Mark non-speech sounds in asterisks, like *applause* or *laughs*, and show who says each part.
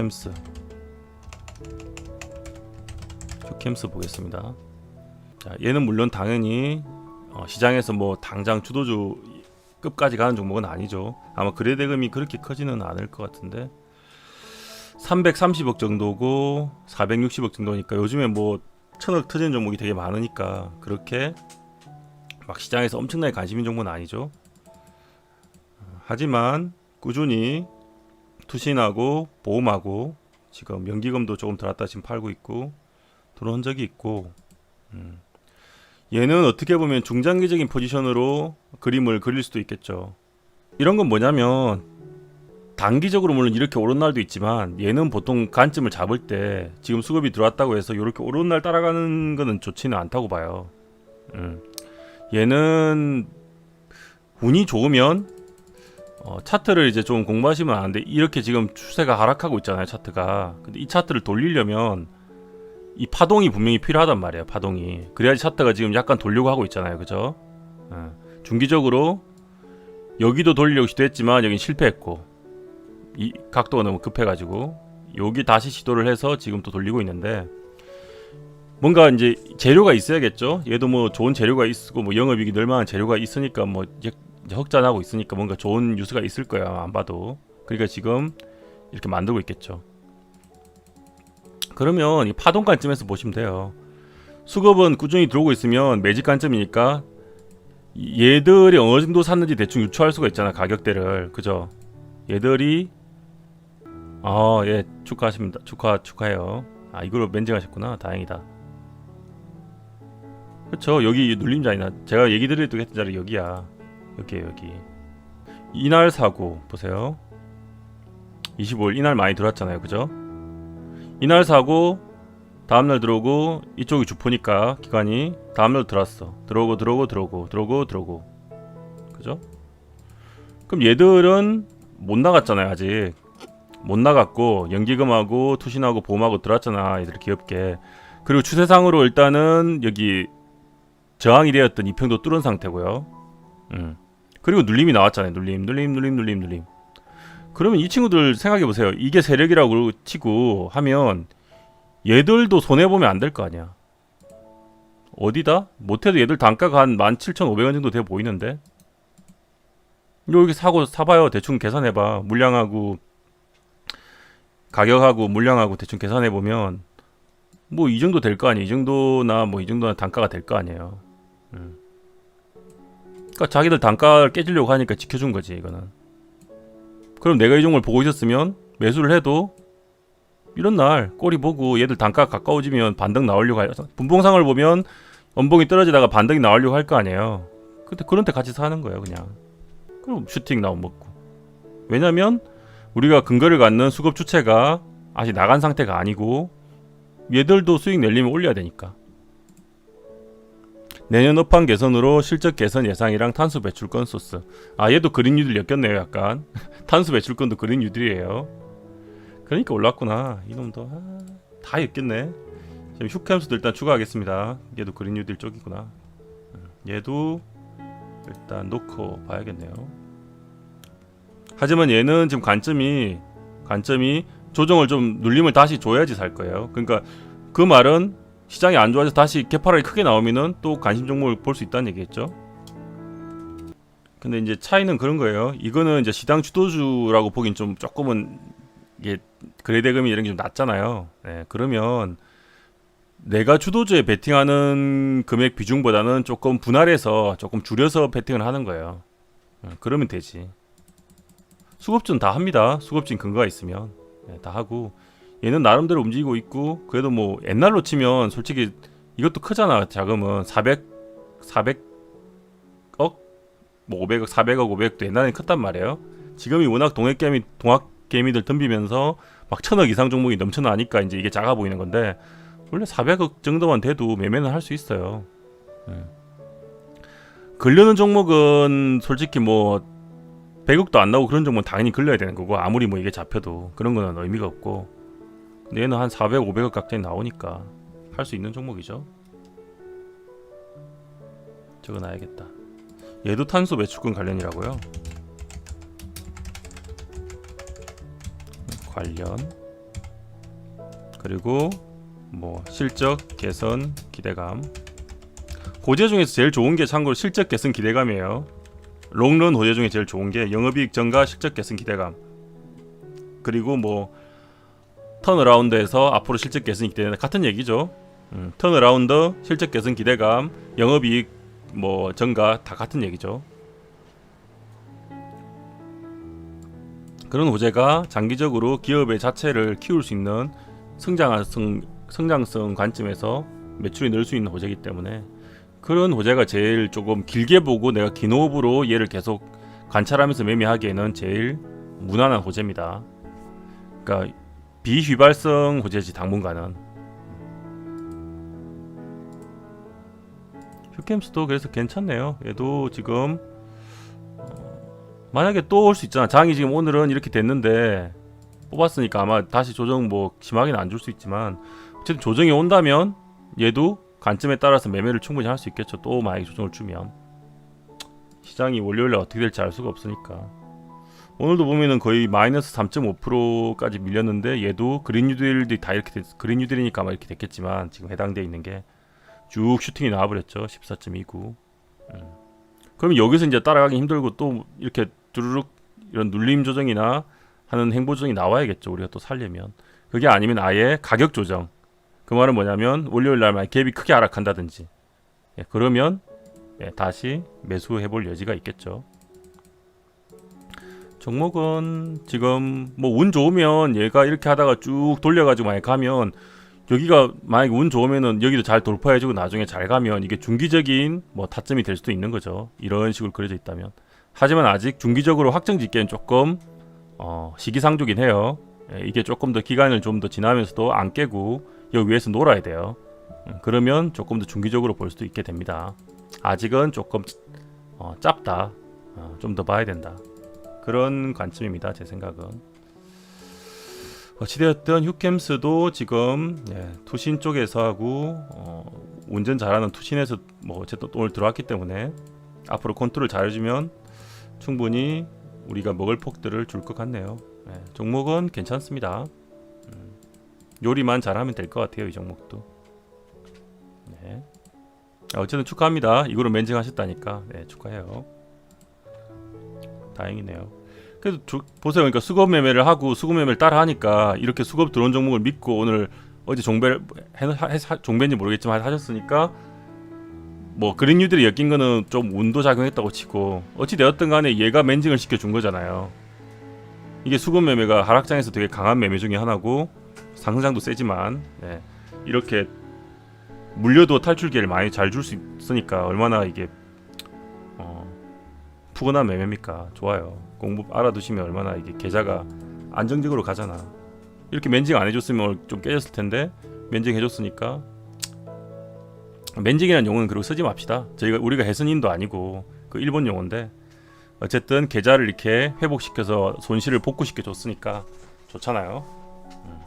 Speaker 1: 큐캠스 큐캠스 보겠습니다. 자, 얘는 물론 당연히 어, 시장에서 뭐 당장 주도주 끝까지 가는 종목은 아니죠. 아마 거래대금이 그렇게 커지는 않을 것 같은데 330억 정도고 460억 정도니까 요즘에 뭐 천억 터지는 종목이 되게 많으니까 그렇게 막 시장에서 엄청나게 관심 있는 종목은 아니죠. 하지만 꾸준히 투신하고 보험하고 지금 연기금도 조금 들었다 지금 팔고 있고 들어온 적이 있고 음. 얘는 어떻게 보면 중장기적인 포지션으로 그림을 그릴 수도 있겠죠. 이런 건 뭐냐면 단기적으로 물론 이렇게 오른 날도 있지만 얘는 보통 관점을 잡을 때 지금 수급이 들어왔다고 해서 이렇게 오른 날 따라가는 거는 좋지는 않다고 봐요. 음. 얘는 운이 좋으면 어, 차트를 이제 좀 공부하시면 아는데 이렇게 지금 추세가 하락하고 있잖아요 차트가. 근데 이 차트를 돌리려면 이 파동이 분명히 필요하단 말이에요 파동이. 그래야지 차트가 지금 약간 돌려고 하고 있잖아요 그죠? 어, 중기적으로 여기도 돌리려고 시도했지만 여긴 실패했고 이 각도가 너무 급해가지고 여기 다시 시도를 해서 지금 또 돌리고 있는데 뭔가 이제 재료가 있어야겠죠? 얘도 뭐 좋은 재료가 있고 뭐 영업이익이 늘 만한 재료가 있으니까 뭐 이제 흑자나고 있으니까 뭔가 좋은 뉴스가 있을 거야 안 봐도. 그러니까 지금 이렇게 만들고 있겠죠. 그러면 이 파동 관점에서 보시면 돼요. 수급은 꾸준히 들어오고 있으면 매직 관점이니까 이- 얘들이 어느 정도 샀는지 대충 유추할 수가 있잖아 가격대를. 그죠? 얘들이 아예 축하하십니다. 축하 축하해요. 아 이걸로 멘징하셨구나. 다행이다. 그쵸? 여기 눌림자이나? 제가 얘기 드리려고 했던 자리 여기야 여기에요 여기. 이날 사고 보세요. 25일 이날 많이 들어왔잖아요. 그죠? 이날 사고 다음날 들어오고 이쪽이 주포니까 기관이 다음날 들어왔어. 들어오고 들어오고 들어오고 들어오고 들어오고. 그죠? 그럼 얘들은 못 나갔잖아요 아직. 못 나갔고 연기금하고 투신하고 보험하고 들어왔잖아 얘들 귀엽게. 그리고 추세상으로 일단은 여기 저항이 되었던 이평도 뚫은 상태고요. 음. 그리고 눌림이 나왔잖아요. 눌림, 눌림, 눌림, 눌림, 눌림. 그러면 이 친구들 생각해 보세요. 이게 세력이라고 치고 하면 얘들도 손해 보면 안 될 거 아니야. 어디다? 못해도 얘들 단가가 한 17,500원 정도 돼 보이는데. 여기 사고 사봐요. 대충 계산해 봐. 물량하고 가격하고 물량하고 대충 계산해 보면 뭐 이 정도 될 거 아니에요. 이 정도나 뭐 이 정도나 단가가 될 거 아니에요. 음. 그러니까 자기들 단가를 깨지려고 하니까 지켜준 거지 이거는. 그럼 내가 이 종목을 보고 있었으면 매수를 해도 이런 날 꼬리 보고 얘들 단가 가 가까워지면 반등 나오려고 할 분봉상을 보면 원봉이 떨어지다가 반등이 나오려고 할 거 아니에요. 근데 그런 때 같이 사는 거예요 그냥. 그럼 슈팅 나오면 먹고. 왜냐면 우리가 근거를 갖는 수급 주체가 아직 나간 상태가 아니고 얘들도 수익 내려면 올려야 되니까. 내년 업황 개선으로 실적 개선 예상이랑 탄소 배출권 소스. 아 얘도 그린 뉴딜 엮였네요 약간. *laughs* 탄소 배출권도 그린 뉴딜이에요. 그러니까 올랐구나. 이놈도 아, 다 엮였네. 지금 휴캠수도 일단 추가하겠습니다. 얘도 그린 뉴딜 쪽이구나. 음, 얘도 일단 놓고 봐야겠네요. 하지만 얘는 지금 관점이 관점이 조정을 좀 눌림을 다시 줘야지 살 거예요. 그러니까 그 말은 시장이 안 좋아져서 다시 개파락이 크게 나오면은 또 관심 종목을 볼 수 있다는 얘기겠죠. 근데 이제 차이는 그런 거예요. 이거는 이제 시장 주도주라고 보긴 좀 조금은 이게 거래대금이 이런 게 좀 낮잖아요. 네, 그러면 내가 주도주에 베팅하는 금액 비중보다는 조금 분할해서 조금 줄여서 베팅을 하는 거예요. 네, 그러면 되지. 수급주는 다 합니다. 수급진 근거가 있으면 네, 다 하고 얘는 나름대로 움직이고 있고 그래도 뭐 옛날로 치면 솔직히 이것도 크잖아 자금은. 400 400억? 뭐 500억 400억 500억도 옛날엔 컸단 말이에요. 지금이 워낙 동액 개미 동학 개미들 덤비면서 막 천억 이상 종목이 넘쳐나니까 이제 이게 작아 보이는 건데 원래 400억 정도만 돼도 매매는 할 수 있어요. 예. 걸려는 종목은 솔직히 뭐 100억도 안 나오고 그런 종목은 당연히 걸려야 되는 거고 아무리 뭐 이게 잡혀도 그런 거는 의미가 없고 얘는 한 400, 500억 각대에 나오니까 할 수 있는 종목이죠. 적어놔야겠다. 얘도 탄소 매출권 관련이라고요. 관련 그리고 뭐 실적 개선 기대감 호재 중에서 제일 좋은 게 참고로 실적 개선 기대감이에요. 롱런 호재 중에 제일 좋은 게 영업이익 증가 실적 개선 기대감 그리고 뭐 턴어라운드에서 앞으로 실적 개선이 기대된다 같은 얘기죠. 음, 턴어라운드 실적 개선 기대감 영업이익 뭐 증가 다 같은 얘기죠. 그런 호재가 장기적으로 기업의 자체를 키울 수 있는 성장성 성장성 관점에서 매출이 늘 수 있는 호재이기 때문에 그런 호재가 제일 조금 길게 보고 내가 긴 호흡으로 얘를 계속 관찰하면서 매매하기에는 제일 무난한 호재입니다. 그러니까 비휘발성 호재지 당분간은 휴캠스도 그래서 괜찮네요. 얘도 지금 어, 만약에 또 올 수 있잖아. 장이 지금 오늘은 이렇게 됐는데 뽑았으니까 아마 다시 조정 뭐 심하게는 안 줄 수 있지만 어쨌든 조정이 온다면 얘도 관점에 따라서 매매를 충분히 할 수 있겠죠. 또 만약에 조정을 주면 시장이 월요일에 어떻게 될지 알 수가 없으니까 오늘도 보면은 거의 마이너스 3.5%까지 밀렸는데 얘도 그린 뉴딜도 다 이렇게 됐, 그린 뉴딜이니까 아마 이렇게 됐겠지만 지금 해당돼 있는 게 쭉 슈팅이 나와버렸죠. 14.29. 음. 그럼 여기서 이제 따라가기 힘들고 또 이렇게 두루룩 이런 눌림 조정이나 하는 행보 조정이 나와야겠죠. 우리가 또 살려면 그게 아니면 아예 가격 조정. 그 말은 뭐냐면 월요일 날 만약 갭이 크게 하락한다든지 예, 그러면 예, 다시 매수해 볼 여지가 있겠죠. 종목은 지금 뭐 운 좋으면 얘가 이렇게 하다가 쭉 돌려가지고 만약 가면 여기가 만약에 운 좋으면은 여기도 잘 돌파해주고 나중에 잘 가면 이게 중기적인 뭐 타점이 될 수도 있는 거죠. 이런 식으로 그려져 있다면. 하지만 아직 중기적으로 확정 짓기엔 조금 어, 시기상조긴 해요. 예, 이게 조금 더 기간을 좀 더 지나면서도 안 깨고 여기 위에서 놀아야 돼요. 음, 그러면 조금 더 중기적으로 볼 수도 있게 됩니다. 아직은 조금 어, 짧다. 어, 좀 더 봐야 된다. 그런 관점입니다. 제 생각은. 어찌되었든 휴캠스도 지금 예, 투신 쪽에서 하고 어, 운전 잘하는 투신에서 뭐 어쨌든 오늘 들어왔기 때문에 앞으로 컨트롤 잘해주면 충분히 우리가 먹을 폭들을 줄 것 같네요. 예, 종목은 괜찮습니다. 음, 요리만 잘하면 될 것 같아요. 이 종목도. 네. 아, 어쨌든 축하합니다. 이거로 멘징하셨다니까 네, 축하해요. 다행이네요. 그래도 조, 보세요. 그러니까 수급 매매를 하고 수급 매매를 따라 하니까 이렇게 수급 들어온 종목을 믿고 오늘 어제 해, 종배인지 모르겠지만 하셨으니까 뭐 그린 뉴들이 엮인 거는 좀 운도 작용했다고 치고 어찌 되었든 간에 얘가 멘징을 시켜 준 거잖아요. 이게 수급 매매가 하락장에서 되게 강한 매매 중에 하나고 상승장도 세지만 네, 이렇게 물려도 탈출 기회를 많이 잘 줄 수 있으니까 얼마나 이게 어, 푸근한 매매입니까? 좋아요. 공부 알아두시면 얼마나 이게 계좌가 안정적으로 가잖아. 이렇게 멘징 안 해줬으면 좀 깨졌을 텐데 멘징 해줬으니까 멘징이라는 용어는 그리고 쓰지 맙시다. 저희가 우리가 해선인도 아니고 그 일본 용어인데 어쨌든 계좌를 이렇게 회복시켜서 손실을 복구시켜 줬으니까 좋잖아요. 음.